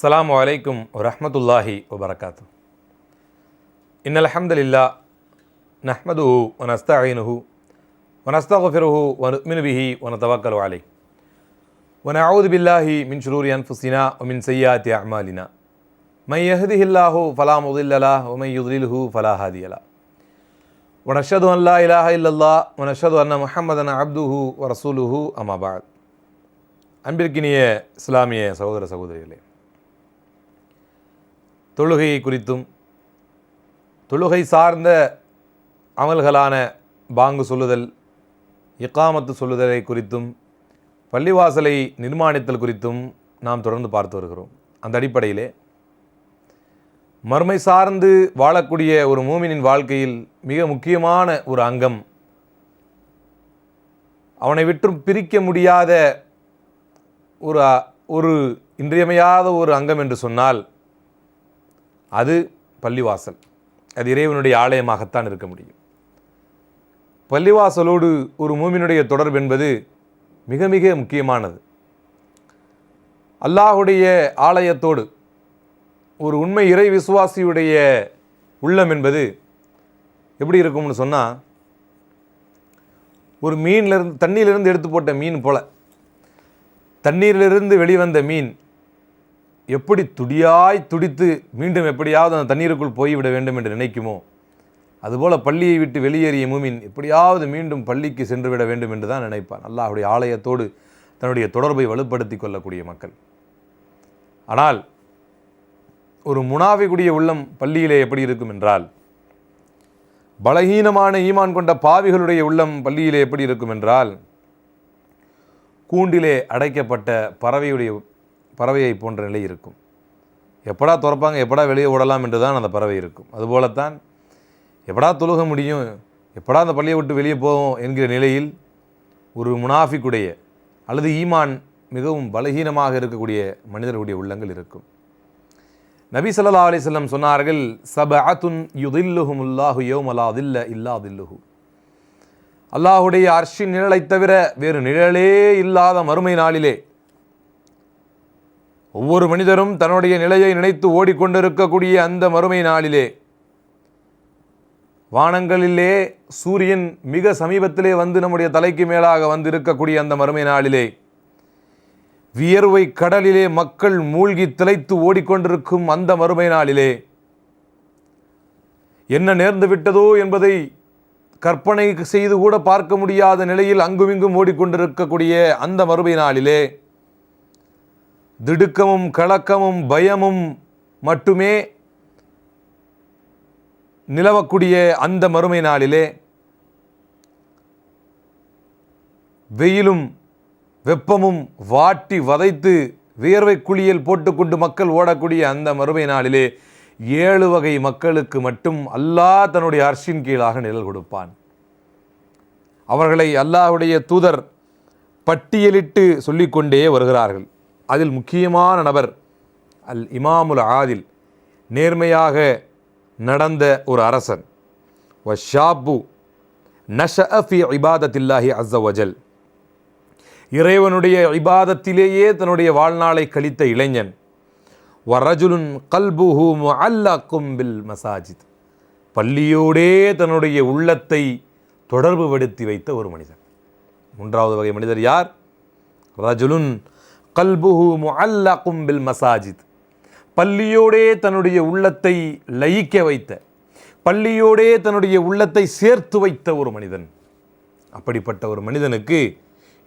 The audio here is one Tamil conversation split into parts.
അസ്സാം വലൈക്കും വറഹമത്തല്ലാഹി വബർക്കാത്തു ഇന്നലഹമ്മദില്ല നഹ്മദുഹു വനസ്തഅീനുഹു വനസ്തഗ്ഫിറുഹു വനുഅ്മിനു ബിഹി വനതവക്കലു അലൈഹി വനഊദു ബില്ലാഹി മിൻ ശുറൂരി അൻഫുസിനാ വമിൻ സയ്യിആതി അഅ്മാലിനാ മൻ യഹ്ദിഹില്ലാഹു ഫലാ മുദില്ല ലഹു വമൻ യുദ്ലിൽഹു ഫലാ ഹാദിയ ലഹു ونشهد أن لا إله إلا الله ونشهد أن محمدا عبده ورسوله أما بعد அன்பிற்கினிய இஸ்லாமிய சகோதர சகோதரிகளே தொழுகையை குறித்தும் தொழுகை சார்ந்த அமல்களான பாங்கு சொல்லுதல் இக்காமத்து சொல்லுதலை குறித்தும் பள்ளிவாசலை நிர்மாணித்தல் குறித்தும் நாம் தொடர்ந்து பார்த்து வருகிறோம். அந்த அடிப்படையிலே மறுமை சார்ந்து வாழக்கூடிய ஒரு மூமினின் வாழ்க்கையில் மிக முக்கியமான ஒரு அங்கம் அவனை விட்டு பிரிக்க முடியாத ஒரு ஒரு இன்றியமையாத ஒரு அங்கம் என்று சொன்னால் அது பள்ளிவாசல். அது இறைவனுடைய ஆலயமாகத்தான் இருக்க முடியும். பள்ளிவாசலோடு ஒரு மூமினுடைய தொடர்பு என்பது மிக மிக முக்கியமானது. அல்லாஹுடைய ஆலயத்தோடு ஒரு உண்மை இறை விசுவாசியுடைய உள்ளம் என்பது எப்படி இருக்கும்னு சொன்னால் ஒரு மீன்லேருந்து தண்ணியிலிருந்து எடுத்து போட்ட மீன் போல். தண்ணீரிலிருந்து வெளிவந்த மீன் எப்படி துடியாய் துடித்து மீண்டும் எப்படியாவது அந்த தண்ணீருக்குள் போய்விட வேண்டும் என்று நினைக்குமோ அதுபோல் பள்ளியை விட்டு வெளியேறிய மூமின் எப்படியாவது மீண்டும் பள்ளிக்கு சென்று விட வேண்டும் என்று தான் நினைப்பான். அல்லாஹுடைய ஆலயத்தோடு தன்னுடைய தொடர்பை வலுப்படுத்தி கொள்ளக்கூடிய மக்கள். ஆனால் ஒரு முனாஃபிக்குடைய உள்ளம் பள்ளியிலே எப்படி இருக்கும் என்றால் பலகீனமான ஈமான் கொண்ட பாவிகளுடைய உள்ளம் பள்ளியிலே எப்படி இருக்கும் என்றால் கூண்டிலே அடைக்கப்பட்ட பறவையுடைய பறவையை போன்ற நிலை இருக்கும். எப்படா துறப்பாங்க எப்படா வெளியே ஓடலாம் என்று தான் அந்த பறவை இருக்கும். அதுபோலத்தான் எப்படா தொழுக முடியும் எப்படா அந்த பள்ளியை விட்டு வெளியே போவோம் என்கிற நிலையில் ஒரு முனாஃபிக்குடைய அல்லது ஈமான் மிகவும் பலகீனமாக இருக்கக்கூடிய மனிதர்களுடைய உள்ளங்கள் இருக்கும். நபி ஸல்லல்லாஹு அலி செல்லம் சொன்னார்கள் சபஅத்துன் யுதில்லுஹுமுல்லாஹு யௌமலா தில்ல இல்லா அல்லாஹுடைய அர்ஷின் நிழலைத் தவிர வேறு நிழலே இல்லாத மறுமை நாளிலே ஒவ்வொரு மனிதரும் தன்னுடைய நிலையை நினைத்து ஓடிக்கொண்டிருக்கக்கூடிய அந்த மறுமை நாளிலே வானங்களிலே சூரியன் மிக சமீபத்திலே வந்து நம்முடைய தலைக்கு மேலாக வந்து இருக்கக்கூடிய அந்த மறுமை நாளிலே வியர்வை கடலிலே மக்கள் மூழ்கி திளைத்து ஓடிக்கொண்டிருக்கும் அந்த மறுமை நாளிலே என்ன நேர்ந்து விட்டதோ என்பதை கற்பனை செய்து கூட பார்க்க முடியாத நிலையில் அங்குமிங்கும் ஓடிக்கொண்டிருக்கக்கூடிய அந்த மறுமை நாளிலே திடுக்கமும் கலக்கமும் பயமும் மட்டுமே நிலவக்கூடிய அந்த மறுமை நாளிலே வெயிலும் வெப்பமும் வாட்டி வதைத்து வியர்வை குளியல் போட்டுக்கொண்டு மக்கள் ஓடக்கூடிய அந்த மறுமை நாளிலே ஏழு வகை மக்களுக்கு மட்டும் அல்லாஹ் தன்னுடைய அர்ஷின் கீழாக நிழல் கொடுப்பான். அவர்களை அல்லாஹுடைய தூதர் பட்டியலிட்டு சொல்லிக்கொண்டே வருகிறார்கள். அதில் முக்கியமான நபர் அல் இமாமுல் ஆதில் நேர்மையாக நடந்த ஒரு அரசன். வ நஷ நஷஃபி இபாதத்தில்லாஹி அஸ்ஸவஜல் இறைவனுடைய இபாதத்திலேயே தன்னுடைய வாழ்நாளை கழித்த இளைஞன். வரஜுலுன் கல்புஹூம் அல்லாக்கும் பில் மசாஜித். பள்ளியோடே தன்னுடைய உள்ளத்தை தொடர்புபடுத்தி வைத்த ஒரு மனிதன். மூன்றாவது வகை மனிதர் யார்? ரஜுலுன் கல்புஹு முஅல்லக்கும் பில் மசாஜித். பள்ளியோடே தன்னுடைய உள்ளத்தை லயிக்க வைத்த பள்ளியோடே தன்னுடைய உள்ளத்தை சேர்த்து வைத்த ஒரு மனிதன். அப்படிப்பட்ட ஒரு மனிதனுக்கு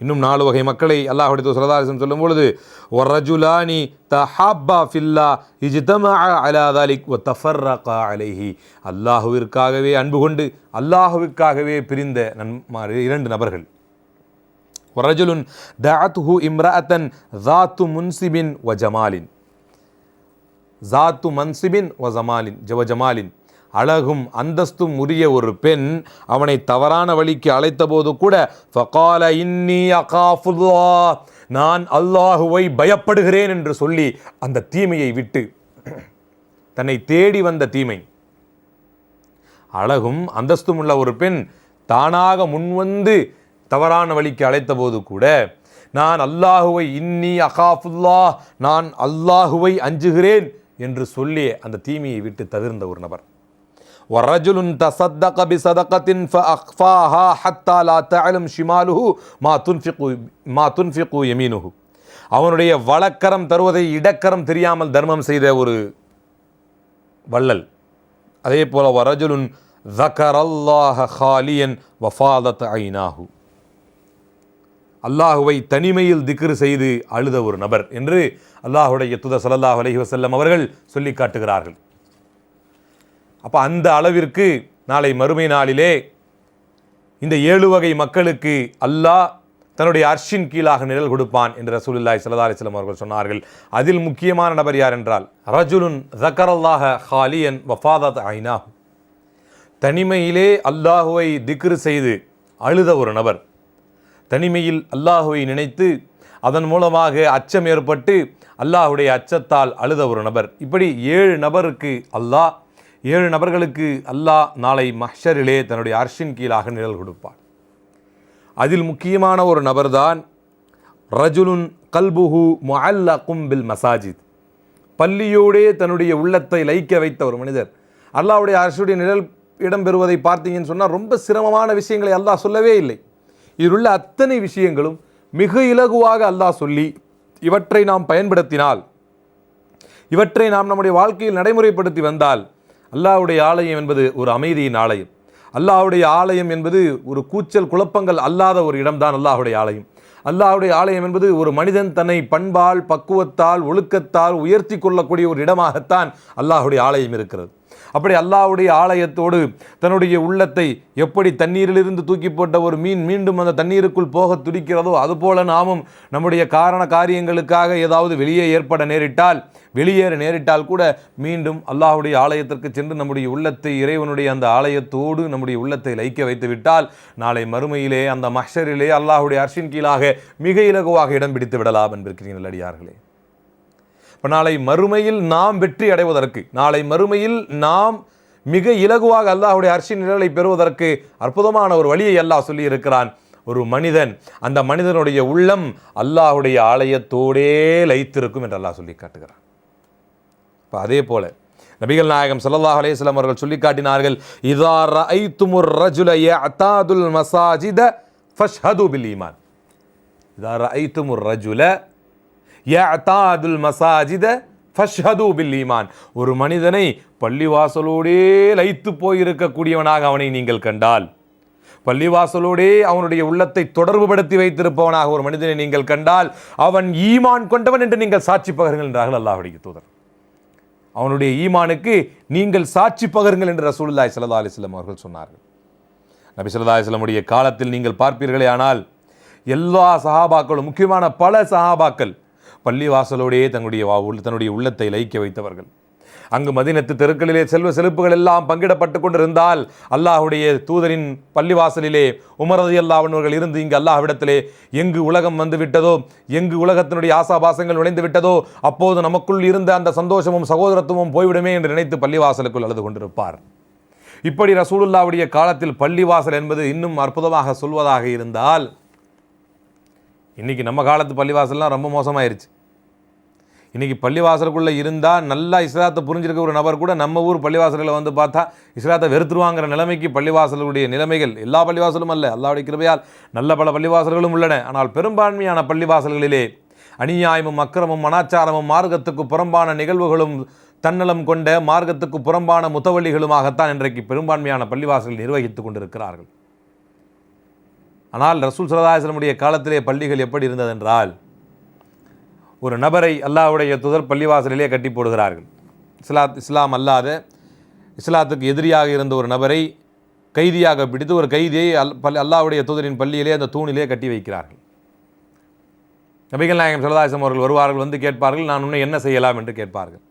இன்னும் நாலு வகை மக்களை அல்லாஹுடைய சுரதாரிசம் சொல்லும் பொழுது ஒரஜுலானி தஹாப்பா ஃபில்லா இஜ்தமா அலாதாலிக் ஒ தஃபர்ரகா அலைஹி. அல்லாஹுவிற்காகவே அன்பு கொண்டு அல்லாஹுவிற்காகவே பிரிந்த நன்மாறு இரண்டு நபர்கள். ஒரஜுலுன் தஅத்துஹு இம்ரஅத்தன் ஜாத்து முன்சிபின் வ ஜமாலின் ஜாத்து மன்சிபின் வ ஜமாலின் ஜவ ஜமாலின். அழகும் அந்தஸ்தும் உரிய ஒரு பெண் அவனை தவறான வழிக்கு அழைத்த போது கூட ஃபகால இன்னி அகாஃபுல்லா நான் அல்லாஹுவை பயப்படுகிறேன் என்று சொல்லி அந்த தீமையை விட்டு தன்னை தேடி வந்த தீமை. அழகும் அந்தஸ்தும் உள்ள ஒரு பெண் தானாக முன்வந்து தவறான வழிக்கு அழைத்த போது கூட நான் அல்லாஹுவை இன்னி அகாஃபுல்லா நான் அல்லாஹுவை அஞ்சுகிறேன் என்று சொல்லிய அந்த தீமையை விட்டு தவிர்ந்த ஒரு நபர். ورجل تصدق بصدقة فأخفاها حتى لا تعلم شماله ما تنفق ما تنفق يمينه அவனுடைய வழக்கரம் தருவதை இடக்கரம் தெரியாமல் தர்மம் செய்த ஒரு வள்ளல். அதே போல வரஜுலுன் ذكر الله خاليا وفاضت عيناه அல்லாஹுவை தனிமையில் திக்ரு செய்து அழுத ஒரு நபர் என்று அல்லாஹுடைய துத ஸல்லல்லாஹு அலஹி வசல்லம் அவர்கள் சொல்லி காட்டுகிறார்கள். அப்போ அந்த அளவிற்கு நாளை மறுமை நாளிலே இந்த ஏழு வகை மக்களுக்கு அல்லாஹ் தன்னுடைய அர்ஷின் கீழாக நிழல் கொடுப்பான் என்று ரசூலுல்லாஹி ஸல்லல்லாஹு அலிஸ்லாம் அவர்கள் சொன்னார்கள். அதில் முக்கியமான நபர் யார் என்றால் ரஜுலுன் ஸக்கரல்லாஹ ஹாலியன் வஃபாதத் ஐனா தனிமையிலே அல்லாஹுவை திக்ரு செய்து அழுத ஒரு நபர். தனிமையில் அல்லாஹுவை நினைத்து அதன் மூலமாக அச்சம் ஏற்பட்டு அல்லாஹுடைய அச்சத்தால் அழுத ஒரு நபர். இப்படி ஏழு நபருக்கு அல்லாஹ் ஏழு நபர்களுக்கு அல்லாஹ் நாளை மஹ்ஷரிலே தன்னுடைய அர்ஷின் கீழாக நிழல் கொடுப்பார் அதில் முக்கியமான ஒரு நபர்தான் ரஜுலுன் கல்புஹு முஅல்லகும் கும்பில் மசாஜித். பள்ளியோடே தன்னுடைய உள்ளத்தை லைக்க வைத்த ஒரு மனிதர். அல்லாஹ்வுடைய அரசுடைய நிழல் இடம்பெறுவதை பார்த்தீங்கன்னு சொன்னால் ரொம்ப சிரமமான விஷயங்களை அல்லாஹ் சொல்லவே இல்லை. இதிலுள்ள அத்தனை விஷயங்களும் மிக இலகுவாக அல்லாஹ் சொல்லி இவற்றை நாம் பயன்படுத்தினால் இவற்றை நாம் நம்முடைய வாழ்க்கையில் நடைமுறைப்படுத்தி வந்தால் அல்லாவுடைய ஆலயம் என்பது ஒரு அமைதியின் ஆலயம். அல்லாவுடைய ஆலயம் என்பது ஒரு கூச்சல் குழப்பங்கள் அல்லாத ஒரு இடம்தான் அல்லாஹுடைய ஆலயம். அல்லாஹ்வுடைய ஆலயம் என்பது ஒரு மனிதன் தன்னை பண்பால் பக்குவத்தால் ஒழுக்கத்தால் உயர்த்தி கொள்ளக்கூடிய ஒரு இடமாகத்தான் அல்லாஹ்வுடைய ஆலயம் இருக்கிறது. அப்படி அல்லாவுடைய ஆலயத்தோடு தன்னுடைய உள்ளத்தை எப்படி தண்ணீரிலிருந்து தூக்கி போட்ட ஒரு மீன் மீண்டும் அந்த தண்ணீருக்குள் போக துடிக்கிறதோ அதுபோல நாமும் நம்முடைய காரண காரியங்களுக்காக ஏதாவது வெளியே ஏற்பட நேரிட்டால் வெளியேற நேரிட்டால் கூட மீண்டும் அல்லாஹ்வுடைய ஆலயத்திற்கு சென்று நம்முடைய உள்ளத்தை இறைவனுடைய அந்த ஆலயத்தோடு நம்முடைய உள்ளத்தை லைக்க வைத்து விட்டால் நாளை மறுமையிலே அந்த மஷரிலே அல்லாஹுடைய அர்ஷின் கீழாக மிக இலகுவாக இடம் பிடித்து விடலாம் என்பிருக்கிறீர்கள் அடியார்களே. இப்போ நாளை மறுமையில் நாம் வெற்றி அடைவதற்கு நாளை மறுமையில் நாம் மிக இலகுவாக அல்லாஹ்வுடைய அரிசி நிழலை பெறுவதற்கு அற்புதமான ஒரு வழியை அல்லாஹ் சொல்லி இருக்கிறான் ஒரு மனிதன் அந்த மனிதனுடைய உள்ளம் அல்லாஹுடைய ஆலயத்தோடே லைத்திருக்கும் என்று அல்லாஹ் சொல்லி காட்டுகிறான். இப்போ அதே போல் நபிகள் நாயகம் சல்லாஹ் அலைஹி அவர்கள் சொல்லி காட்டினார்கள் இதா ரஐத்துமுர் ரஜுல அத்தாதுல் மசாஜித ஃபஷ்ஹது பில் ஈமான். இதா துமுர் ரஜுல யஅதாதுல் மசாஜித ஃபஷ்ஹது பில் ஈமான் ஒரு மனிதனை பள்ளிவாசலோடே லைத்து போயிருக்கக்கூடியவனாக அவனை நீங்கள் கண்டால் பள்ளிவாசலோடே அவனுடைய உள்ளத்தை தொடர்புபடுத்தி வைத்திருப்பவனாக ஒரு மனிதனை நீங்கள் கண்டால் அவன் ஈமான் கொண்டவன் என்று நீங்கள் சாட்சி பகருங்கள் என்றார்கள் அல்லாஹுடைய தூதர். அவனுடைய ஈமானுக்கு நீங்கள் சாட்சி பகருங்கள் என்று ரசூலுல்லாஹி ஸல்லல்லாஹு அலைஹி அவர்கள் சொன்னார்கள். நபி ஸல்லல்லாஹு அலிஸ்லமுடைய காலத்தில் நீங்கள் பார்ப்பீர்களே ஆனால் எல்லா சஹாபாக்களும் முக்கியமான பல சஹாபாக்கள் பள்ளி வாசலோடையே வா- உள்ள- தன்னுடைய உள்ளத்தை லயிக்க வைத்தவர்கள். அங்கு மதினத்து தெருக்களிலே செல்வ செழிப்புகள் எல்லாம் பங்கிடப்பட்டு கொண்டிருந்தால் அல்லாஹுடைய தூதரின் பள்ளிவாசலிலே உமரது அல்லாஹ்வர்கள் இருந்து இங்கு அல்லாஹ்விடத்திலே எங்கு உலகம் வந்து விட்டதோ எங்கு உலகத்தினுடைய ஆசாபாசங்கள் நுழைந்து விட்டதோ அப்போது நமக்குள் இருந்த அந்த சந்தோஷமும் சகோதரத்துவமும் போய்விடுமே என்று நினைத்து பள்ளிவாசலுக்குள் அழுது கொண்டிருப்பார். இப்படி ரசூலுல்லாவுடைய காலத்தில் பள்ளிவாசல் என்பது இன்னும் அற்புதமாக சொல்வதாக இருந்தால் இன்னைக்கு நம்ம காலத்து பள்ளிவாசல்லாம் ரொம்ப மோசமாயிருச்சு. இன்றைக்கி பள்ளிவாசலுக்குள்ளே இருந்தால் நல்லா இஸ்லாத்தை புரிஞ்சிருக்க ஒரு நபர் கூட நம்ம ஊர் பள்ளிவாசலில் வந்து பார்த்தா இஸ்லாத்தை வெறுத்துருவாங்கிற நிலைமைக்கு பள்ளிவாசலுடைய நிலைமைகள் எல்லா பள்ளிவாசலும் அல்ல. அல்லாவுடைய கிருபையால் நல்ல பல பள்ளிவாசல்களும் உள்ளன. ஆனால் பெரும்பான்மையான பள்ளிவாசல்களிலே அநியாயமும் அக்கிரமும் அனாச்சாரமும் மார்க்கத்துக்கு புறம்பான நிகழ்வுகளும் தன்னலம் கொண்ட மார்க்கத்துக்கு புறம்பான முத்தவள்ளிகளுமாகத்தான் இன்றைக்கு பெரும்பான்மையான பள்ளிவாசல்கள் நிர்வகித்துக் கொண்டிருக்கிறார்கள். ஆனால் ரசூல் சரதாசனமுடைய காலத்திலே பள்ளிகள் எப்படி இருந்ததென்றால் ஒரு நபரை அல்லாவுடைய துதர் பள்ளிவாசலிலே கட்டி போடுகிறார்கள். இஸ்லாத் இஸ்லாம் அல்லாத இஸ்லாத்துக்கு எதிரியாக இருந்த ஒரு நபரை கைதியாக பிடித்து ஒரு கைதியை அல் பல் அல்லாவுடைய தூதரின் பள்ளியிலே அந்த தூணிலே கட்டி வைக்கிறார்கள். நபிகள் நாயகம் சரதாசம் அவர்கள் வருவார்கள் வந்து கேட்பார்கள் நான் இன்னும் என்ன செய்யலாம் என்று கேட்பார்கள்.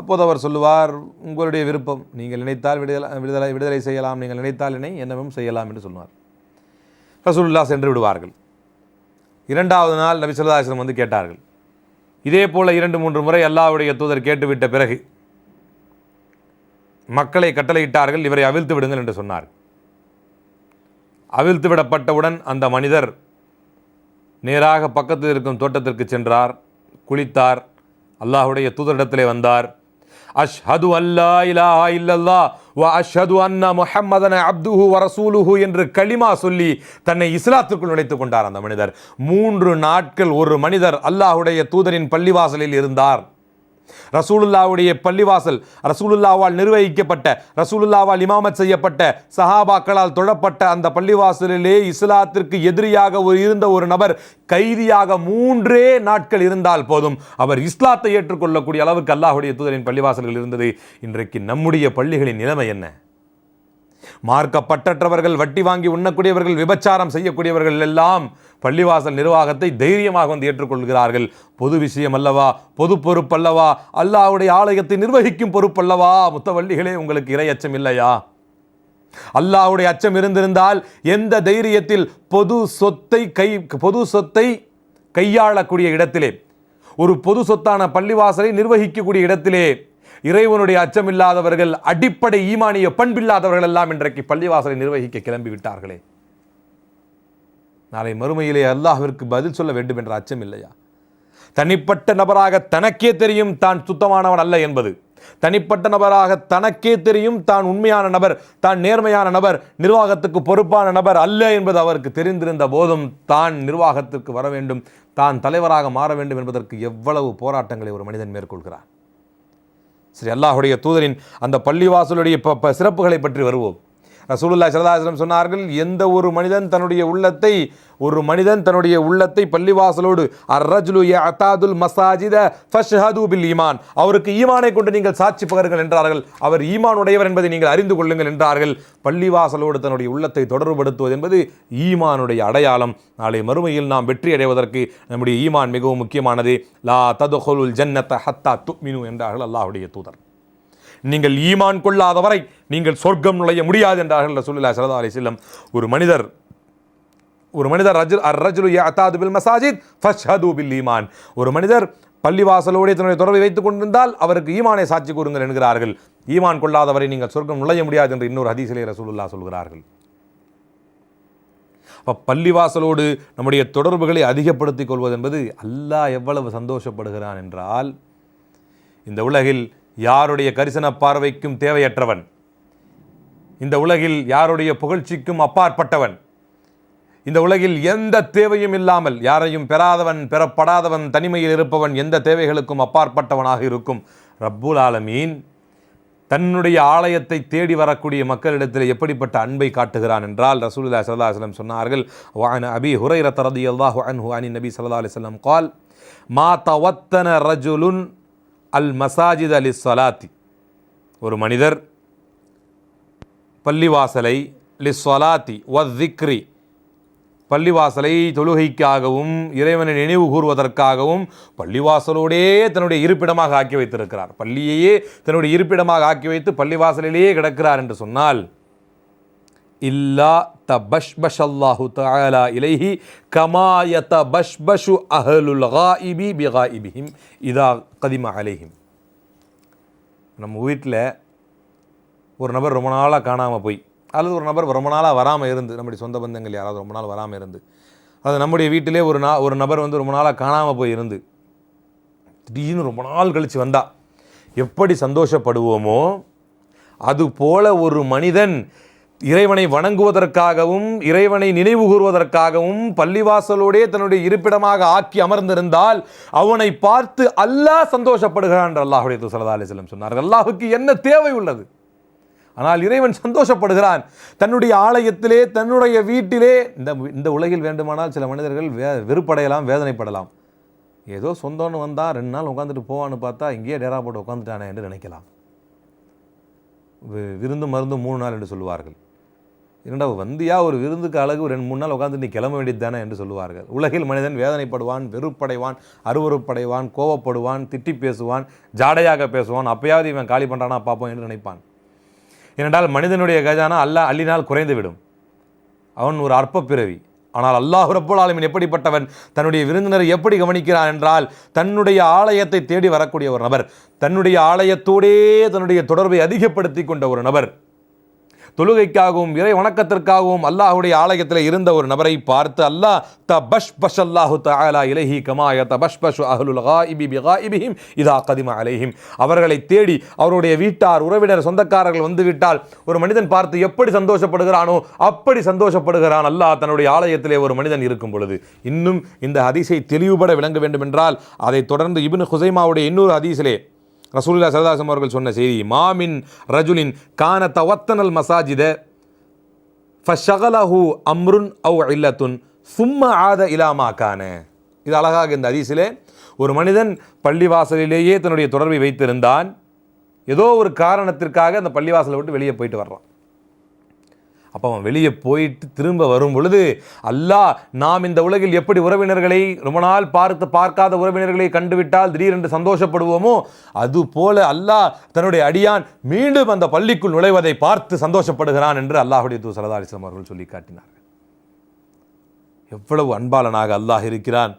அப்போது அவர் சொல்லுவார் உங்களுடைய விருப்பம் நீங்கள் நினைத்தால் விடுதலை விடுதலை விடுதலை செய்யலாம் நீங்கள் நினைத்தால் என்னை என்னவும் செய்யலாம் என்று சொன்னார் ரசூல்லா சென்று விடுவார்கள். இரண்டாவது நாள் நபி சொல்லாஸ்லம் வந்து கேட்டார்கள். இதே போல இரண்டு மூன்று முறை அல்லாவுடைய தூதர் கேட்டுவிட்ட பிறகு மக்களை கட்டளையிட்டார்கள் இவரை அவிழ்த்து விடுங்கள் என்று சொன்னார் அவிழ்த்து விடப்பட்டவுடன் அந்த மனிதர் நேராக பக்கத்தில் இருக்கும் தோட்டத்திற்கு சென்றார் குளித்தார் அல்லாஹுடைய தூதரிடத்திலே வந்தார். அஷ்ஹது அல்லா இலா இல்லல்லா வ அஷ்ஹது அன்னா முஹம்மதன அப்துஹு வரசூலுஹு என்று களிமா சொல்லி தன்னை இஸ்லாத்திற்குள் நுழைத்துக் கொண்டார் அந்த மனிதர். மூன்று நாட்கள் ஒரு மனிதர் அல்லாஹுடைய தூதரின் பள்ளிவாசலில் இருந்தார். ரசூலுல்லாவுடைய பள்ளிவாசல் ரசூலுல்லாவால் நிர்வகிக்கப்பட்ட ரசூலுல்லாவால் இமாமத் செய்யப்பட்ட சஹாபாக்களால் தொழப்பட்ட அந்த பள்ளிவாசலிலே இஸ்லாத்திற்கு எதிரியாக இருந்த ஒரு நபர் கைதியாக மூன்றே நாட்கள் இருந்தால் போதும். அவர் இஸ்லாத்தை ஏற்றுக்கொள்ளக்கூடிய அளவுக்கு அல்லாஹுடைய தூதரின் பள்ளிவாசல்கள் இருந்தது. இன்றைக்கு நம்முடைய பள்ளிகளின் நிலைமை என்ன? மார்க்கப்பட்டற்றவர்கள் வட்டி வாங்கி உண்ணக்கூடியவர்கள் விபச்சாரம் செய்யக்கூடியவர்கள் எல்லாம் பள்ளிவாசல் நிர்வாகத்தை தைரியமாக வந்து ஏற்றுக்கொள்கிறார்கள். பொது விஷயம் அல்லவா? பொது பொறுப்பல்லவா அல்லாவுடைய ஆலயத்தை நிர்வகிக்கும் பொறுப்பல்லவா முத்தவள்ளிகளே உங்களுக்கு இறை அச்சம் இல்லையா? அல்லாவுடைய அச்சம் இருந்திருந்தால் எந்த தைரியத்தில் பொது சொத்தை கை பொது சொத்தை கையாளக்கூடிய இடத்திலே ஒரு பொது சொத்தான பள்ளிவாசலை நிர்வகிக்கக்கூடிய இடத்திலே இறைவனுடைய அச்சமில்லாதவர்கள் அடிப்படை ஈமானிய பண்பில்லாதவர்கள் எல்லாம் இன்றைக்கு பள்ளிவாசலை நிர்வகிக்க கிளம்பிவிட்டார்களே. நாளை மறுமையிலே அல்லாஹிற்கு பதில் சொல்ல வேண்டும் என்ற அச்சம் இல்லையா? தனிப்பட்ட நபராக தனக்கே தெரியும் தான் சுத்தமானவன் அல்ல என்பது. தனிப்பட்ட நபராக தனக்கே தெரியும் தான் உண்மையான நபர் தான் நேர்மையான நபர் நிர்வாகத்துக்கு பொறுப்பான நபர் அல்ல என்பது அவருக்கு தெரிந்திருந்த போதும் தான் நிர்வாகத்திற்கு வர வேண்டும் தான் தலைவராக மாற வேண்டும் என்பதற்கு எவ்வளவு போராட்டங்களை ஒரு மனிதன் மேற்கொள்கிறார் சரி அல்லாஹுடைய தூதரின் அந்த பள்ளிவாசலுடைய ப- சிறப்புகளை பற்றி வருவோம். ரசூலுல்லா ஸல்லல்லாஹு சொன்னார்கள் எந்த ஒரு மனிதன் தன்னுடைய உள்ளத்தை ஒரு மனிதன் தன்னுடைய உள்ளத்தை பள்ளிவாசலோடு அர்ரஜ்லு அத்தாதுல் மசாஜித ஃபஷ்ஹது பில் ஈமான். அவருக்கு ஈமானை கொண்டு நீங்கள் சாட்சி பகருங்கள் என்றார்கள். அவர் ஈமான் உடையவர் என்பதை நீங்கள் அறிந்து கொள்ளுங்கள் என்றார்கள். பள்ளிவாசலோடு தன்னுடைய உள்ளத்தை தொடர்புபடுத்துவது என்பது ஈமானுடைய அடையாளம். நாளை மறுமையில் நாம் வெற்றி அடைவதற்கு நம்முடைய ஈமான் மிகவும் முக்கியமானது. லா ததுஹுல் ஜன்னத்த ஹத்தா துமினு என்றார்கள் அல்லாஹுடைய தூதர். நீங்கள் ஈமான் கொள்ளாத வரை நீங்கள் சொர்க்கம் நுழைய முடியாது என்றார்கள் ரசூலுல்லாஹி ஸல்லல்லாஹு அலி செல்லம் ஒரு மனிதர் ஒரு மனிதர் ரஜுல் அர் ரஜுலு அத்தாது பில் மசாஜித் ஃபஷ்ஹது பில் ஈமான். ஒரு மனிதர் பள்ளிவாசலோடு தன்னுடைய தொடர்பை வைத்துக் கொண்டிருந்தால் அவருக்கு ஈமானை சாட்சி கூறுங்கள் என்கிறார்கள். ஈமான் கொள்ளாதவரை நீங்கள் சொர்க்கம் நுழைய முடியாது என்று இன்னொரு ஹதீசிலே ரசூலுல்லா சொல்கிறார்கள். அப்போ பள்ளிவாசலோடு நம்முடைய தொடர்புகளை அதிகப்படுத்திக் கொள்வது என்பது அல்லாஹ் எவ்வளவு சந்தோஷப்படுகிறான் என்றால் இந்த உலகில் யாருடைய கரிசன பார்வைக்கும் தேவையற்றவன் இந்த உலகில் யாருடைய புகழ்ச்சிக்கும் அப்பாற்பட்டவன்? இந்த உலகில் எந்த தேவையும் இல்லாமல் யாரையும் பெறாதவன் பெறப்படாதவன் தனிமையில் இருப்பவன் எந்த தேவைகளுக்கும் அப்பாற்பட்டவனாக இருக்கும்? ரப்புல் ஆலமீன் தன்னுடைய ஆலயத்தை தேடி வரக்கூடிய மக்களிடத்தில் எப்படிப்பட்ட அன்பை காட்டுகிறான் என்றால் ரசூலுல்லா சல்லா அலுவலம் சொன்னார்கள் வான் அபி ஹுரை ரத்தரதி அல்லாஹ் அன்ஹு அனி நபி சல்லா அலிஸ்லாம் கால் மா தவத்தன ரஜுலுன் அல் மசாஜித் அலி சலாத்தி ஒரு மனிதர் பள்ளிவாசலை லிஸ்வலாத்தி வத்திக்ரி. பள்ளிவாசலை தொழுகைக்காகவும் இறைவனை நினைவு கூறுவதற்காகவும் பள்ளிவாசலோடே தன்னுடைய இருப்பிடமாக ஆக்கி வைத்திருக்கிறார். பள்ளியையே தன்னுடைய இருப்பிடமாக ஆக்கி வைத்து பள்ளிவாசலிலேயே கிடக்கிறார் என்று சொன்னால் இல்லா த பஷ் பஷ் அல்லாஹு தஆலா இலைஹி கமாய த கமா யதபஷ்பஷு இபி காயிபி இபிஹிம் இதா கதிம அலைஹிம். நம்ம வீட்டில் ஒரு நபர் ரொம்ப நாளாக காணாமல் போய் அல்லது ஒரு நபர் ரொம்ப நாளாக வராமல் இருந்து நம்முடைய சொந்த பந்தங்கள் யாராவது ரொம்ப நாள் வராமல் இருந்து அது நம்முடைய வீட்டிலே ஒரு நா ஒரு நபர் வந்து ரொம்ப நாளாக காணாமல் போய் இருந்து திடீர்னு ரொம்ப நாள் கழித்து வந்தா எப்படி சந்தோஷப்படுவோமோ அது போல ஒரு மனிதன் இறைவனை வணங்குவதற்காகவும் இறைவனை நினைவு கூறுவதற்காகவும் பள்ளிவாசலோடே தன்னுடைய இருப்பிடமாக ஆக்கி அமர்ந்திருந்தால் அவனை பார்த்து அல்லாஹ் சந்தோஷப்படுகிறான் என்று அல்லாஹுடைய சல்லா அலிஸ்லம் சொன்னார். அல்லாஹுக்கு என்ன தேவை உள்ளது? ஆனால் இறைவன் சந்தோஷப்படுகிறான். தன்னுடைய ஆலயத்திலே தன்னுடைய வீட்டிலே இந்த இந்த உலகில் வேண்டுமானால் சில மனிதர்கள் வே வெறுப்படையலாம் வேதனைப்படலாம். ஏதோ சொந்தம்னு வந்தால் ரெண்டு நாள் உட்காந்துட்டு போவான்னு பார்த்தா இங்கேயே டேரா போட்டு உட்காந்துட்டானே என்று நினைக்கலாம். வி- விருந்து மருந்து மூணு நாள் என்று சொல்லுவார்கள். இரண்டாவது வந்தியா ஒரு விருந்துக்கு அழகு ஒரு ரெண்டு மூணு நாள் உட்காந்து நீ கிளம்ப வேண்டியது தானே என்று சொல்லுவார்கள். உலகில் மனிதன் வேதனைப்படுவான் வெறுப்படைவான் அருவருப்படைவான் கோவப்படுவான் திட்டி பேசுவான் ஜாடையாக பேசுவான் அப்பயாவது இவன் காலி பண்ணுறானா பார்ப்போம் என்று நினைப்பான். ஏனென்றால் மனிதனுடைய கஜானா அல்லாஹ் அள்ளினால் குறைந்துவிடும். அவன் ஒரு அற்ப பிறவி ஆனால் அல்லாஹ் ரப்பல் ஆலமின் எப்படிப்பட்டவன்? தன்னுடைய விருந்தினரை எப்படி கவனிக்கிறான் என்றால் தன்னுடைய ஆலயத்தை தேடி வரக்கூடிய ஒரு நபர் தன்னுடைய ஆலயத்தோடே தன்னுடைய தொடர்பை அதிகப்படுத்தி கொண்ட ஒரு நபர். தொழுகைக்காகவும் இறை வணக்கத்திற்காகவும் அல்லாஹுடைய ஆலயத்தில் இருந்த ஒரு நபரை பார்த்து அல்லாஹ் த பஷ் பஷ் அல்லாஹு தஆலா இலஹி கமாய த பஷ் பஷ் அஹ்லுல் காயிபி பிகாயிபிஹிம் இதா கதிம அலைஹிம். அவர்களை தேடி அவருடைய வீட்டார் உறவினர் சொந்தக்காரர்கள் வந்துவிட்டால் ஒரு மனிதன் பார்த்து எப்படி சந்தோஷப்படுகிறானோ அப்படி சந்தோஷப்படுகிறான் அல்லாஹ் தன்னுடைய ஆலயத்திலே ஒரு மனிதன் இருக்கும் பொழுது. இன்னும் இந்த ஹதீஸை தெளிவுபட விளங்க வேண்டும் என்றால் அதைத் தொடர்ந்து இபின் ஹுசைமாவுடைய இன்னொரு ஹதீஸிலே ரசூல்லா சரதாசம் அவர்கள் சொன்ன செய்தி மாமின் ரஜுலின் கான தவத்தனல் மசாஜித ஃபஷகலஹு அம்ருன் அவ் இல்லத்துன் சும்ம ஆத இலாமா கான. இது அழகாக இந்த அதிசிலே ஒரு மனிதன் பள்ளிவாசலிலேயே தன்னுடைய தொடர்பை வைத்திருந்தான். ஏதோ ஒரு காரணத்திற்காக அந்த பள்ளிவாசலை விட்டு வெளியே போயிட்டு வர்றான். அப்போ அவன் வெளியே போயிட்டு திரும்ப வரும் பொழுது அல்லாஹ் நாம் இந்த உலகில் எப்படி உறவினர்களை ரொம்ப நாள் பார்த்து பார்க்காத உறவினர்களை கண்டுவிட்டால் திடீரென்று சந்தோஷப்படுவோமோ? அது போல அல்லாஹ் தன்னுடைய அடியான் மீண்டும் அந்த பள்ளிக்குள் நுழைவதை பார்த்து சந்தோஷப்படுகிறான் என்று அல்லாஹுடைய தூ சரதா அலிஸ்லாம் அவர்கள் சொல்லி காட்டினார்கள். எவ்வளவு அன்பாளனாக அல்லாஹ் இருக்கிறான்.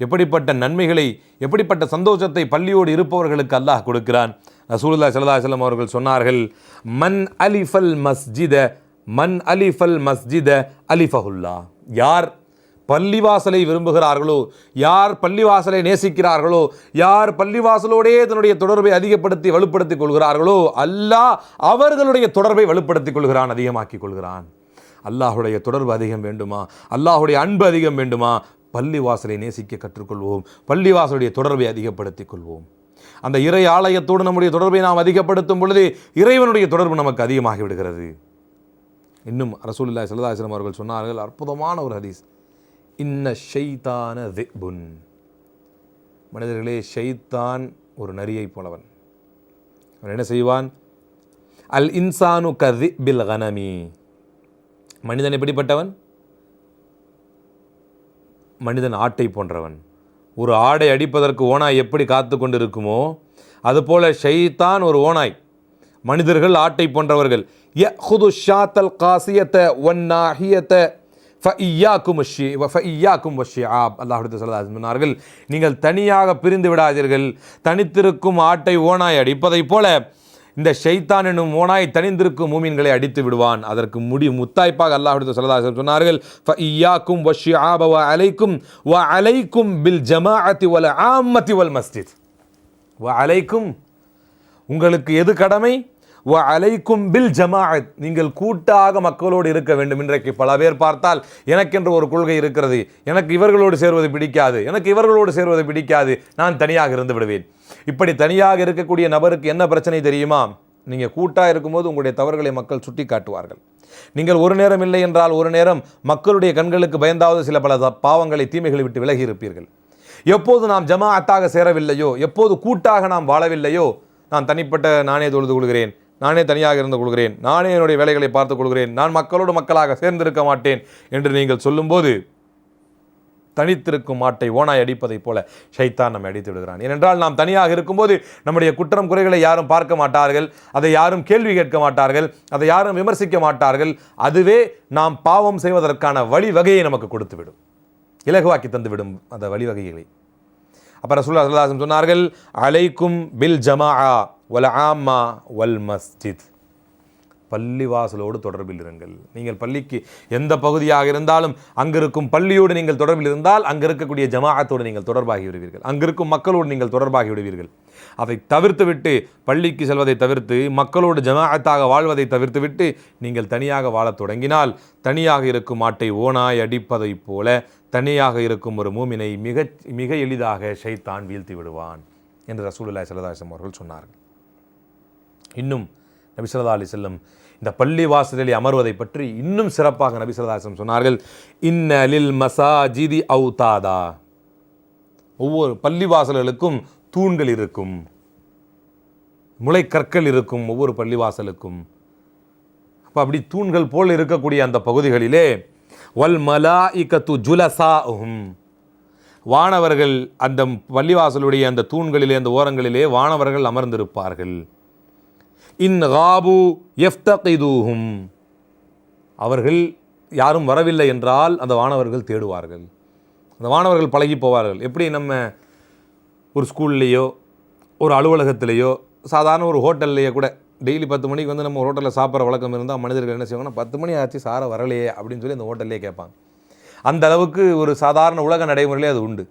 எப்படிப்பட்ட நன்மைகளை எப்படிப்பட்ட சந்தோஷத்தை பள்ளியோடு இருப்பவர்களுக்கு அல்லாஹ் கொடுக்கிறான். ரசூலுல்லா சல்லா செல்லம் அவர்கள் சொன்னார்கள் மன் அலிஃபல் மஸ்ஜித மன் அலிஃபல் மஸ்ஜித அலிஃபஹுல்லா. யார் பள்ளிவாசலை விரும்புகிறார்களோ யார் பள்ளிவாசலை நேசிக்கிறார்களோ யார் பள்ளிவாசலோடே தன்னுடைய தொடர்பை அதிகப்படுத்தி வலுப்படுத்திக் கொள்கிறார்களோ அல்லாஹ் அவர்களுடைய தொடர்பை வலுப்படுத்திக் கொள்கிறான் அதிகமாக்கிக் கொள்கிறான். அல்லாஹுடைய தொடர்பு அதிகம் வேண்டுமா? அல்லாஹுடைய அன்பு அதிகம் வேண்டுமா? பள்ளிவாசலை நேசிக்க கற்றுக்கொள்வோம் பள்ளிவாசலுடைய தொடர்பை அதிகப்படுத்திக் கொள்வோம். அந்த இறை ஆலயத்தோடு நம்முடைய தொடர்பை நாம் அதிகப்படுத்தும் பொழுது இறைவனுடைய தொடர்பு நமக்கு அதிகமாகி விடுகிறது இன்னும் ரசூலுல்லாஹி ஸல்லல்லாஹு அவர்கள் சொன்னார்கள் அற்புதமான ஒரு ஹதீஸ். இன்ன ஷைத்தான திபுன் மனிதர்களே ஷைத்தான் ஒரு நரியை போலவன். அவன் என்ன செய்வான்? அல் இன்சானு கதி பில் கனமி. மனிதன் எப்படிப்பட்டவன்? மனிதன் ஆட்டை போன்றவன். ஒரு ஆடை அடிப்பதற்கு ஓனாய் எப்படி காத்து கொண்டிருக்குமோ அதுபோல ஷைத்தான் ஒரு ஓனாய் மனிதர்கள் ஆட்டை போன்றவர்கள். யஹுது ஷாத்தல் காசியத்த ஒன்னாஹியத்த ஃபஇய்யாக்கும் வஷி ஃபஇய்யாக்கும் வஷிஆப் அல்லாஹ் சொல்லதாக சொன்னார்கள் நீங்கள் தனியாக பிரிந்து விடாதீர்கள் தனித்திருக்கும் ஆட்டை ஓனாய் அடிப்பதைப் போல இந்த ஷைத்தான் என்னும் ஓனாய் தனிந்திருக்கும் மூமின்களை அடித்து விடுவான் அதற்கு முடி முத்தாய்ப்பாக அல்லாஹ் சொல்லதாக சொன்னார்கள் ஃபஇய்யாக்கும் வஷிஆப வ அலைக்கும் வ அலைக்கும் பில் ஜமாஅத்தி வல் ஆமத்தி வல் மஸ்ஜித் வ அலைக்கும் உங்களுக்கு எது கடமை வ அலைக்கும் பில் ஜமாஅத் நீங்கள் கூட்டாக மக்களோடு இருக்க வேண்டும். இன்றைக்கு பல பேர் பார்த்தால் எனக்கென்று ஒரு கொள்கை இருக்கிறது. எனக்கு இவர்களோடு சேர்வது பிடிக்காது. எனக்கு இவர்களோடு சேர்வது பிடிக்காது. நான் தனியாக இருந்து விடுவேன். இப்படி தனியாக இருக்கக்கூடிய நபருக்கு என்ன பிரச்சனை தெரியுமா? நீங்கள் கூட்டாக இருக்கும்போது உங்களுடைய தவறுகளை மக்கள் சுட்டி காட்டுவார்கள் நீங்கள் ஒரு நேரம் இல்லை என்றால் ஒரு நேரம் மக்களுடைய கண்களுக்கு பயந்தாவது சில பல பாவங்களை தீமைகளை விட்டு விலகி இருப்பீர்கள். எப்போது நாம் ஜமாஅத்தாக சேரவில்லையோ எப்போது கூட்டாக நாம் வாழவில்லையோ நான் தனிப்பட்ட நானே தொழுது கொள்கிறேன். நானே தனியாக இருந்து கொள்கிறேன். நானே என்னுடைய வேலைகளை பார்த்துக் கொள்கிறேன். நான் மக்களோடு மக்களாக சேர்ந்திருக்க மாட்டேன் என்று நீங்கள் சொல்லும்போது தனித்திருக்கும் மாட்டை ஓனாய் அடிப்பதைப் போல ஷைத்தான் நம்மை அடித்து விடுகிறான். ஏனென்றால் நாம் தனியாக இருக்கும்போது நம்முடைய குற்றம் குறைகளை யாரும் பார்க்க மாட்டார்கள் அதை யாரும் கேள்வி கேட்க மாட்டார்கள் அதை யாரும் விமர்சிக்க மாட்டார்கள். அதுவே நாம் பாவம் செய்வதற்கான வழிவகையை நமக்கு கொடுத்துவிடும். இலகுவாக்கி தந்துவிடும் அந்த வழிவகைகளை. அப்போ ரசூல்லா சொன்னார்கள் அலைக்கும் பில் ஜமாஆ வல ஆமா வல் மஸ்ஜித். பள்ளிவாசலோடு தொடர்பில் இருங்கள். நீங்கள் பள்ளிக்கு எந்த பகுதியாக இருந்தாலும் அங்கிருக்கும் பள்ளியோடு நீங்கள் தொடர்பில் இருந்தால் அங்கே இருக்கக்கூடிய ஜமாஅத்தோடு நீங்கள் தொடர்பாகி விடுவீர்கள். அங்கிருக்கும் மக்களோடு நீங்கள் தொடர்பாகி விடுவீர்கள். அதை தவிர்த்து விட்டு பள்ளிக்கு செல்வதை தவிர்த்து மக்களோடு ஜமாஅத்தாக வாழ்வதை தவிர்த்து விட்டு நீங்கள் தனியாக வாழத் தொடங்கினால் தனியாக இருக்கும் மாட்டை ஓனாய் அடிப்பதைப் போல தனியாக இருக்கும் ஒரு மூமினை மிக மிக எளிதாக ஷைத்தான் வீழ்த்தி விடுவான் என்று ரசூலுல்லாஹி ஸல்லல்லாஹு அவர்கள் சொன்னார்கள். இன்னும் நபி அலி செல்லம் இந்த பள்ளி வாசலில் அமர்வதை பற்றி இன்னும் சிறப்பாக நபி சொன்னார்கள் இன்ன லில் மசாஜிதி அவுதாதா. ஒவ்வொரு பள்ளி வாசல்களுக்கும் தூண்கள் இருக்கும் முளைக்கற்கள் இருக்கும் ஒவ்வொரு பள்ளிவாசலுக்கும் அப்போ அப்படி தூண்கள் போல் இருக்கக்கூடிய அந்த பகுதிகளிலே வல் ஜுலசா ஜுலசாஹும் வானவர்கள் அந்த பள்ளிவாசலுடைய அந்த தூண்களிலே அந்த ஓரங்களிலே வானவர்கள் அமர்ந்திருப்பார்கள். இன் காபு எஃப்தூஹும் அவர்கள் யாரும் வரவில்லை என்றால் அந்த வானவர்கள் தேடுவார்கள். அந்த வானவர்கள் பழகி போவார்கள். எப்படி நம்ம ஒரு ஸ்கூல்லையோ ஒரு அலுவலகத்திலேயோ சாதாரண ஒரு ஹோட்டல்லையோ கூட டெய்லி பத்து மணிக்கு வந்து நம்ம ஹோட்டலில் சாப்பிட்ற வழக்கம் இருந்தால் மனிதர்கள் என்ன செய்வாங்கன்னா பத்து மணி ஆச்சு சாரை வரலையே அப்படின்னு சொல்லி அந்த ஹோட்டல்லே கேட்பாங்க. அந்த அளவுக்கு ஒரு சாதாரண உலக நடைமுறையிலே அது உண்டு.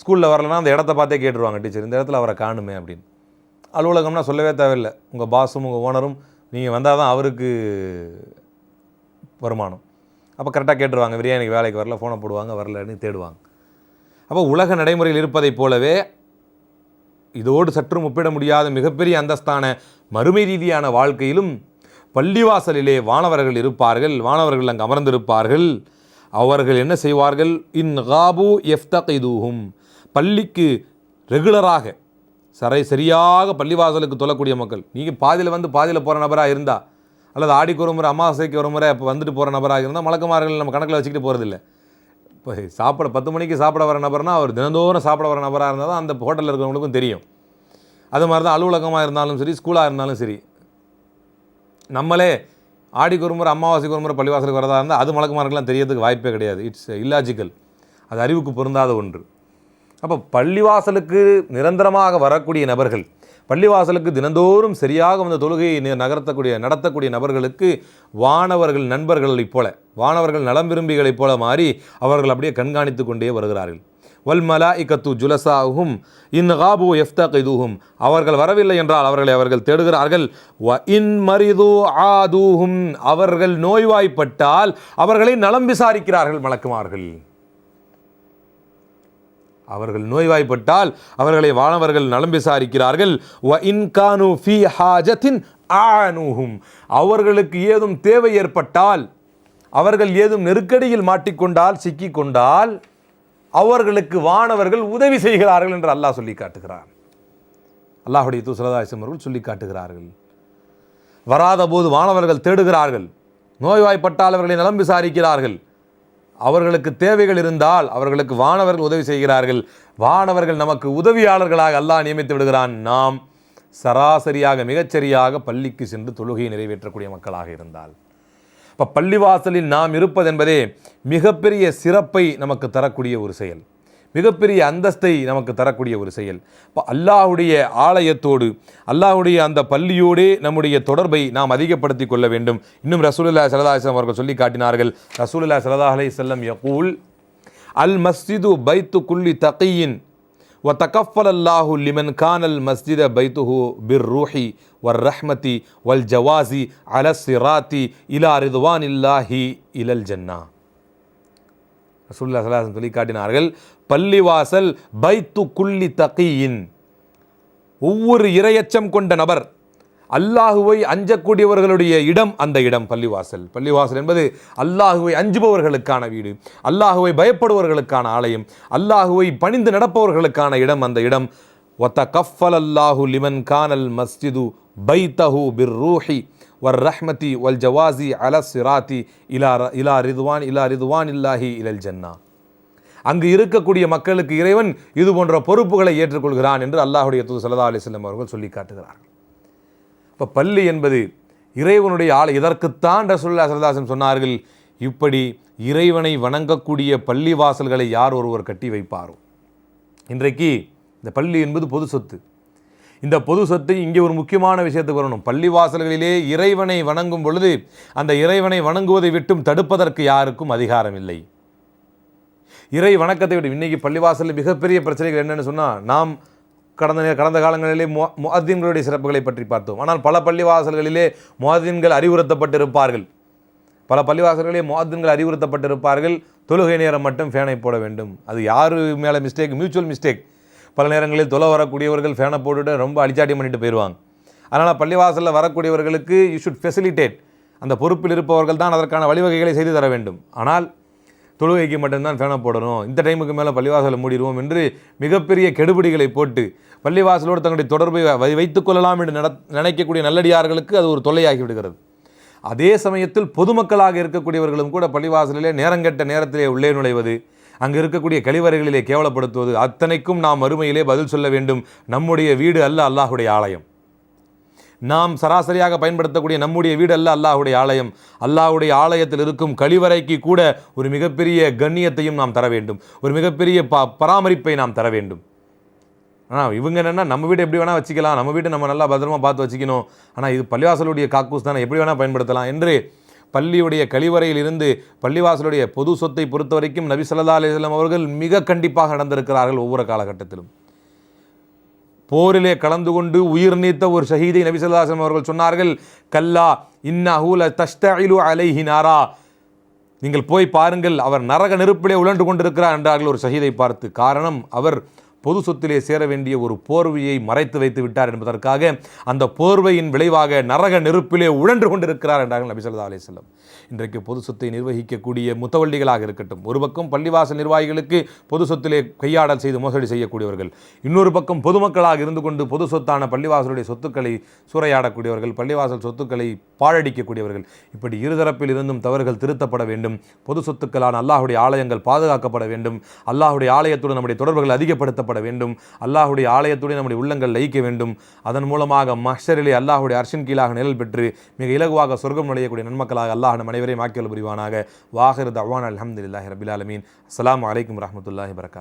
ஸ்கூலில் வரலன்னா அந்த இடத்த பார்த்தே கேட்டுருவாங்க டீச்சர். இந்த இடத்துல அவரை காணுமே அப்படின்னு. அலுவலகம்னா சொல்லவே தேவையில்லை. உங்கள் பாஸும் உங்கள் ஓனரும் நீங்கள் வந்தால் தான் அவருக்கு வருமானம். அப்போ கரெக்டாக கேட்டுருவாங்க. பிரியாணிக்கு வேலைக்கு வரல ஃபோனை போடுவாங்க வரலன்னு தேடுவாங்க. அப்போ உலக நடைமுறையில் இருப்பதைப் போலவே இதோடு சற்றும் ஒப்பிட முடியாத மிகப்பெரிய அந்தஸ்தான மறுமை ரீதியான வாழ்க்கையிலும் பள்ளிவாசலிலே வானவர்கள் இருப்பார்கள் வானவர்கள் அங்கு அமர்ந்திருப்பார்கள். அவர்கள் என்ன செய்வார்கள்? இன் காபு எஃப்தகைதூஹும் பள்ளிக்கு ரெகுலராக சரை சரியாக பள்ளிவாசலுக்கு தொல்லக்கூடிய மக்கள். நீங்கள் பாதியில் வந்து பாதியில் போகிற நபராக இருந்தா அல்லது ஆடிக்கு ஒரு முறை அமாவாசைக்கு ஒரு முறை இப்போ வந்துட்டு போகிற நபராக இருந்தால் மலக்குமார்கள் நம்ம கணக்கில் வச்சுக்கிட்டு போகிறதில்ல இப்போ சாப்பிட பத்து மணிக்கு சாப்பிட வர நபர்னா அவர் தினந்தோறும் சாப்பிட வர நபராக இருந்தால் தான் அந்த ஹோட்டலில் இருக்கிறவங்களுக்கும் தெரியும். அது மாதிரி தான் அலுவலகமாக இருந்தாலும் சரி ஸ்கூலாக இருந்தாலும் சரி. நம்மளே ஆடிக்கு ஒரு முறை அமாவாசைக்கு ஒரு முறை பள்ளிவாசலுக்கு வரதாக இருந்தால் அது மலக்குமார்கள்லாம் தெரியறதுக்கு வாய்ப்பே கிடையாது. இட்ஸ் இல்லாஜிக்கல் அது அறிவுக்கு பொருந்தாத ஒன்று. அப்போ பள்ளிவாசலுக்கு நிரந்தரமாக வரக்கூடிய நபர்கள் பள்ளிவாசலுக்கு தினந்தோறும் சரியாக வந்து தொழுகையை நி- நகர்த்தக்கூடிய நடத்தக்கூடிய நபர்களுக்கு வானவர்கள் நண்பர்களைப் போல வானவர்கள் நலம் விரும்பிகளைப் போல மாறி அவர்கள் அப்படியே கண்காணித்து கொண்டே வருகிறார்கள். வல் மலா இக்கத்து ஜுலசாகும் இன் காபு எஃப்தகைதுஹும். அவர்கள் வரவில்லை என்றால் அவர்களை அவர்கள் தேடுகிறார்கள். வ இன் மரிது ஆதூஹும். அவர்கள் நோய்வாய்ப்பட்டால் அவர்களை நலம் விசாரிக்கிறார்கள் மலக்குமார்கள் அவர்கள் நோய்வாய்ப்பட்டால் அவர்களை வானவர்கள் நலம் விசாரிக்கிறார்கள். வ இன்கானு ஃபி ஹாஜத்தின் அவர்களுக்கு ஏதும் தேவை ஏற்பட்டால் அவர்கள் ஏதும் நெருக்கடியில் மாட்டிக்கொண்டால் சிக்கிக்கொண்டால் அவர்களுக்கு வானவர்கள் உதவி செய்கிறார்கள் என்று அல்லாஹ் சொல்லி காட்டுகிறார் அல்லாஹுடைய தூசலதாசம் அவர்கள் சொல்லி காட்டுகிறார்கள். வராத போது வானவர்கள் தேடுகிறார்கள். நோய்வாய்ப்பட்டால் அவர்களை நலம் விசாரிக்கிறார்கள். அவர்களுக்கு தேவைகள் இருந்தால் அவர்களுக்கு வானவர்கள் உதவி செய்கிறார்கள். வானவர்கள் நமக்கு உதவியாளர்களாக அல்லாஹ் நியமித்து விடுகிறான். நாம் சராசரியாக மிகச்சரியாக பள்ளிக்கு சென்று தொழுகையை நிறைவேற்றக்கூடிய மக்களாக இருந்தால். இப்போ பள்ளிவாசலில் நாம் இருப்பது என்பதே மிகப்பெரிய சிறப்பை நமக்கு தரக்கூடிய ஒரு செயல். மிகப்பெரிய அந்தஸ்தை நமக்கு தரக்கூடிய ஒரு செயல். இப்போ அல்லாஹுடைய ஆலயத்தோடு அல்லாஹுடைய அந்த பள்ளியோடே நம்முடைய தொடர்பை நாம் அதிகப்படுத்தி கொள்ள வேண்டும். இன்னும் ரசூலுல்லா சலதா அலிஸ்லாம் அவர்கள் சொல்லி காட்டினார்கள். ரசூலுல்லா சலதா அலி செல்லம் யகூல் அல் மஸ்ஜிது பைத்து குல்லி தகையின் வ தகஃபல் அல்லாஹு லிமன் கான் அல் மஸ்ஜித பைத்துஹு பிர் ரூஹி வர் ரஹ்மதி வல் ஜவாசி அல சிராத்தி இலா ரிதுவான் இல்லாஹி இலல் ஜன்னா. ரசூல்லா சலாஹன் சொல்லி காட்டினார்கள். பள்ளிவாசல் பைத்து குள்ளி தகியின். ஒவ்வொரு இரையச்சம் கொண்ட நபர் அல்லாஹுவை அஞ்சக்கூடியவர்களுடைய இடம் அந்த இடம் பள்ளிவாசல். பள்ளிவாசல் என்பது அல்லாஹுவை அஞ்சுபவர்களுக்கான வீடு அல்லாஹுவை பயப்படுவர்களுக்கான ஆலயம் அல்லாஹுவை பணிந்து நடப்பவர்களுக்கான இடம் அந்த இடம். ஒத்த கஃபல் அல்லாஹு லிமன் கானல் மஸ்ஜிது பைத்தஹு பிர் ரூஹி வர் ரஹ்மதி வல் ஜவாசி அல சிராத்தி இலா ர- இலா ரிதுவான் இலா ரிதுவான் இல்லாஹி இலல் ஜன்னா. அங்கு இருக்கக்கூடிய மக்களுக்கு இறைவன் இது போன்ற பொறுப்புகளை ஏற்றுக்கொள்கிறான் என்று அல்லாஹுடைய தூது சல்லா அலிஸ்லம் அவர்கள் சொல்லி காட்டுகிறார்கள். இப்போ பள்ளி என்பது இறைவனுடைய ஆள் இதற்குத்தான் ரசூல்லா சரதாசன் சொன்னார்கள் இப்படி இறைவனை வணங்கக்கூடிய பள்ளி வாசல்களை யார் ஒருவர் கட்டி வைப்பாரோ? இன்றைக்கு இந்த பள்ளி என்பது பொது சொத்து. இந்த பொது சொத்து இங்கே ஒரு முக்கியமான விஷயத்துக்கு வரணும். பள்ளி வாசல்களிலே இறைவனை வணங்கும் பொழுது அந்த இறைவனை வணங்குவதை விட்டும் தடுப்பதற்கு யாருக்கும் அதிகாரம் இல்லை இறை வணக்கத்தை விட்டு இன்றைக்கி பள்ளிவாசலில் மிகப்பெரிய பிரச்சனைகள் என்னென்னு சொன்னால் நாம் கடந்த கடந்த காலங்களிலே மு- முஅத்தின்களுடைய சிறப்புகளை பற்றி பார்த்தோம். ஆனால் பல பள்ளிவாசல்களிலே முஅத்தின்கள் அறிவுறுத்தப்பட்டிருப்பார்கள். பல பள்ளிவாசல்களிலே முஅத்தின்கள் அறிவுறுத்தப்பட்டிருப்பார்கள். தொழுகை நேரம் மட்டும் ஃபேனை போட வேண்டும். அது யார் மேலே மிஸ்டேக் மியூச்சுவல் மிஸ்டேக் பல நேரங்களில் தொலை வரக்கூடியவர்கள் ஃபேனை போட்டுட்டு ரொம்ப அடிச்சாட்டி பண்ணிட்டு போயிடுவாங்க அதனால் பள்ளிவாசலில் வரக்கூடியவர்களுக்கு யூ ஷுட் ஃபெசிலிட்டேட் அந்த பொறுப்பில் இருப்பவர்கள் தான் அதற்கான வழிவகைகளை செய்து தர வேண்டும். ஆனால் தொழுகைக்கு மட்டும்தான் ஃபேனை போடணும். இந்த டைமுக்கு மேலே பள்ளிவாசலை மூடிடுவோம் என்று மிகப்பெரிய கெடுபிடிகளை போட்டு பள்ளிவாசலோடு தங்களுடைய தொடர்பை வை வைத்துக் கொள்ளலாம் என்று நட நினைக்கக்கூடிய நல்லடியார்களுக்கு அது ஒரு தொல்லையாகி விடுகிறது. அதே சமயத்தில் பொதுமக்களாக இருக்கக்கூடியவர்களும் கூட பள்ளிவாசலிலே நேரங்கெட்ட நேரத்திலே உள்ளே நுழைவது அங்கு இருக்கக்கூடிய கழிவறைகளிலே கேவலப்படுத்துவது அத்தனைக்கும் நாம் அருமையிலே பதில் சொல்ல வேண்டும். நம்முடைய வீடு அல்ல அல்லாஹுடைய ஆலயம். நாம் சராசரியாக பயன்படுத்தக்கூடிய நம்முடைய வீடு அல்ல அல்லாஹுடைய ஆலயம். அல்லாஹுடைய ஆலயத்தில் இருக்கும் கழிவறைக்கு கூட ஒரு மிகப்பெரிய கண்ணியத்தையும் நாம் தர வேண்டும். ஒரு மிகப்பெரிய ப பராமரிப்பை நாம் தர வேண்டும். ஆனால் இவங்க என்னென்னா நம்ம வீடு எப்படி வேணால் வச்சுக்கலாம். நம்ம வீட்டை நம்ம நல்லா பத்திரமா பார்த்து வச்சுக்கணும். ஆனால் இது பள்ளிவாசலுடைய காக்கூஸ் தானே. எப்படி வேணால் பயன்படுத்தலாம் என்று பள்ளியுடைய கழிவறையில் இருந்து பள்ளிவாசலுடைய பொது சொத்தை பொறுத்த வரைக்கும் நபி ஸல்லல்லாஹு அலிஸ்லாம் அவர்கள் மிக கண்டிப்பாக நடந்திருக்கிறார்கள் ஒவ்வொரு காலகட்டத்திலும். போரிலே கலந்து கொண்டு உயிர் நீத்த ஒரு ஷஹீதை நபிசல்லாசம் அவர்கள் சொன்னார்கள் கல்லா இன்னஹூல ல அலைஹி நாரா. நீங்கள் போய் பாருங்கள் அவர் நரக நெருப்பிலே உழன்று கொண்டிருக்கிறார் என்றார்கள் ஒரு ஷஹீதை பார்த்து. காரணம் அவர் பொது சொத்திலே சேர வேண்டிய ஒரு போர்வையை மறைத்து வைத்து விட்டார் என்பதற்காக அந்த போர்வையின் விளைவாக நரக நெருப்பிலே உழன்று கொண்டிருக்கிறார் என்றார்கள் நபி ஸல்லல்லாஹு அலைஹி இன்றைக்கு பொது சொத்தை நிர்வகிக்கக்கூடிய முத்தவள்ளிகளாக இருக்கட்டும். ஒரு பக்கம் பள்ளிவாசல் நிர்வாகிகளுக்கு பொது சொத்திலே கையாடல் செய்து மோசடி செய்யக்கூடியவர்கள். இன்னொரு பக்கம் பொதுமக்களாக இருந்து கொண்டு பொது சொத்தான பள்ளிவாசலுடைய சொத்துக்களை சூறையாடக்கூடியவர்கள் பள்ளிவாசல் சொத்துக்களை பாழடிக்கக்கூடியவர்கள். இப்படி இருதரப்பில் இருந்தும் தவறுகள் திருத்தப்பட வேண்டும். பொது சொத்துக்களான அல்லாஹுடைய ஆலயங்கள் பாதுகாக்கப்பட வேண்டும். அல்லாஹுடைய ஆலயத்துடன் நம்முடைய தொடர்புகள் அதிகப்படுத்தப்பட வேண்டும். அல்லாஹுடைய ஆலயத்துடன் நம்முடைய உள்ளங்கள் லயிக்க வேண்டும். அதன் மூலமாக மஷரிலே அல்லாஹுடைய அர்ஷின் கீழாக நிழல் பெற்று மிக இலகுவாக சொர்க்கம் நுழையக்கூடிய நன்மக்களாக அல்லாஹ் நம் அனைவரையும் ஆக்கியல் புரிவானாக வாஹிர் தவான் அலமதுல்லாஹி ரபிலாலமீன் அஸ்லாம் வலைக்கம் வரமத்துல்லாஹி வரகாத்